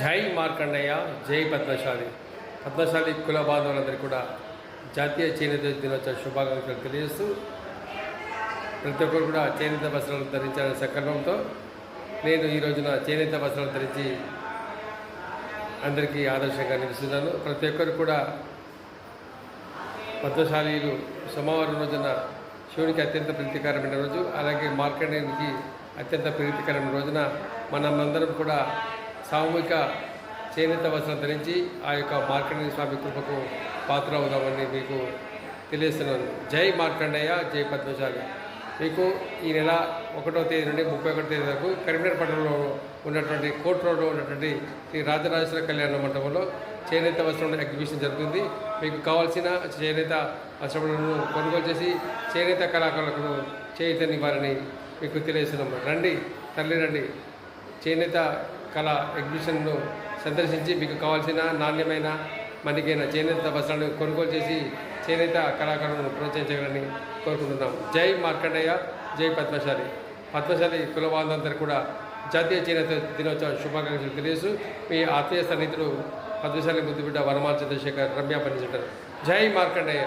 జై మార్కండయ్య జై పద్మశాలి. పద్మశాలి కుల బాంధవులందరికీ కూడా జాతీయ చేనేత దినోత్సవ శుభాకాంక్షలు తెలియజేస్తూ ప్రతి ఒక్కరు కూడా చేనేత వస్త్రాలు ధరించాలనే సంకల్పంతో నేను ఈ రోజున చేనేత వస్త్రాలు ధరించి అందరికీ ఆదర్శంగా నిలుస్తున్నాను. ప్రతి ఒక్కరు కూడా పద్మశాలీలు సోమవారం రోజున శివునికి అత్యంత ప్రీతికరమైన రోజు. అలాగే మార్కండేయునికి అత్యంత ప్రీతికరమైన రోజున మనమందరం కూడా సామూహిక చేనేత వస్త్రం ధరించి ఆ యొక్క మార్కండేయ స్వామి కృపకు పాత్ర అవుదామని మీకు తెలియజేస్తున్నాను. జై మార్కండేయ జై పద్మశాలి. మీకు ఈ నెల ఒకటో తేదీ నుండి ముప్పై ఒకటో తేదీ వరకు కరీంనగర్ పట్టణంలో ఉన్నటువంటి కోర్ట్ రోడ్లో ఉన్నటువంటి శ్రీ రాజరాజేశ్వర కళ్యాణ మండపంలో చేనేత వస్త్రం ఎగ్జిబిషన్ జరుగుతుంది. మీకు కావాల్సిన చేనేత వస్త్రములను కొనుగోలు చేసి చేనేత కళాకారులకు చేయుతనివ్వాలని మీకు తెలియజేస్తున్నాం. రండి తల్లి రండి చేనేత కళ ఎగ్జిబిషన్ను సందర్శించి మీకు కావాల్సిన నాణ్యమైన మనకైన చేనేత వస్త్రాలను కొనుగోలు చేసి చేనేత కళాకారులను ప్రోత్సహించాలని కోరుకుంటున్నాం. జై మార్కండయ్య జై పద్మశాలి. పద్మశాలి కులవాదులందరూ కూడా జాతీయ చేనేత దినోత్సవ శుభాకాంక్షలు తెలియజేస్తూ మీ ఆత్మీయ సన్నిహితులు పద్మశాలి ముద్దుబిడ్డ వనమాల చంద్రశేఖర్ రమ్య పనిచేశారు. జై మార్కండయ్య